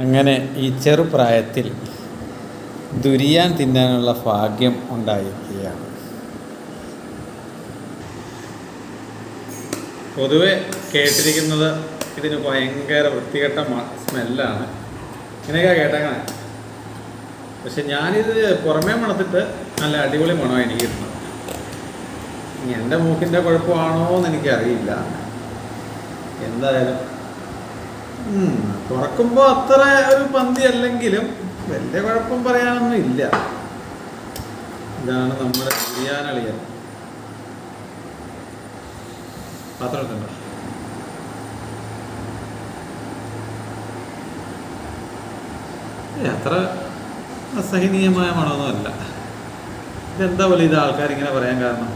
അങ്ങനെ ഈ ചെറുപ്രായത്തിൽ ദുരിയാൻ തിന്നാനുള്ള ഭാഗ്യം ഉണ്ടായിരിക്കുകയാണ്. പൊതുവെ കേട്ടിരിക്കുന്നത് ഇതിന് ഭയങ്കര വൃത്തികെട്ട സ്മെല്ലാണ്. ഇങ്ങനെയൊക്കെ കേട്ടേക്കണേ. പക്ഷെ ഞാനിത് പുറമേ മണത്തിട്ട് നല്ല അടിപൊളി മണമാണ് എനിക്ക് കിട്ടുന്നത് എന്റെ മൂക്കിന്റെ കുഴപ്പമാണോ എന്ന് എനിക്കറിയില്ല. എന്തായാലും തുറക്കുമ്പോൾ അത്ര ഒരു പന്തി അല്ലെങ്കിലും വലിയ കുഴപ്പം പറയാനൊന്നും ഇല്ല. ഇതാണ് നമ്മുടെ ബിരിയാനളിയൻ പാത്രം അത്ര അസഹനീയമായ മണമൊന്നുമല്ല. ഇതെന്താ പോലെ ഇത് ആൾക്കാരിങ്ങനെ പറയാൻ കാരണം?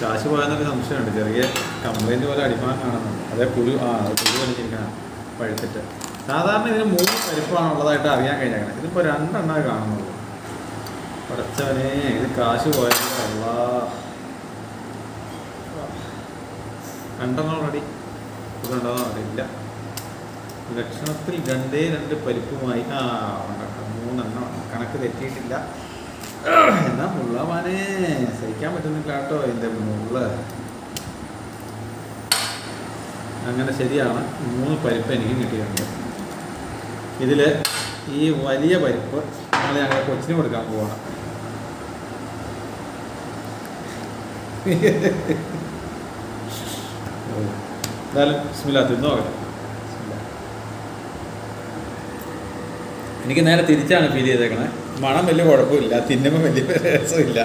കാശ് പോയെന്നൊരു സംശയമുണ്ട്. ചെറിയ കംപ്ലൈന്റ് പോലെ അടിമാനം കാണുന്നുണ്ട് അതേ പുഴു ആ പുഴു വലിച്ചിരിക്കണം പഴുത്തിട്ട്. സാധാരണ ഇതിന് മൂന്ന് പരിപ്പാണ് ഉള്ളതായിട്ട് അറിയാൻ കഴിഞ്ഞേക്കണം. ഇതിപ്പോൾ രണ്ടെണ്ണമേ കാണുന്നുള്ളൂ. പടച്ചവനെ ഇത് കാശ് പോയല്ല രണ്ടെണ്ണം ഓൾറെഡി ഇതുണ്ടോ അറിയില്ല ലക്ഷണത്തിൽ രണ്ടേ രണ്ട് പരിപ്പുമായി ആ ഉണ്ടാക്കാം മൂന്നെണ്ണം കണക്ക് തെറ്റിയിട്ടില്ല. എന്നാ മുള്ളമാനെ സഹിക്കാൻ പറ്റുന്നില്ല കേട്ടോ എന്റെ മുള്ള. അങ്ങനെ ശരിയാണ്. മൂന്ന് പരിപ്പ് എനിക്ക് കിട്ടിയിട്ടുണ്ട്. ഇതിൽ ഈ വലിയ പരിപ്പ് ഞങ്ങൾ കൊച്ചിന് കൊടുക്കാൻ പോവാണ്. എന്തായാലും ബിസ്മില്ലാ തിന്നു നോക്കാം എനിക്ക് നേരെ തിരിച്ചാണ് ഫീൽ ചെയ്തേക്കണേ. മണം വലിയ കുഴപ്പമില്ല തിന്നുമ്പോൾ വലിയ രസമില്ല.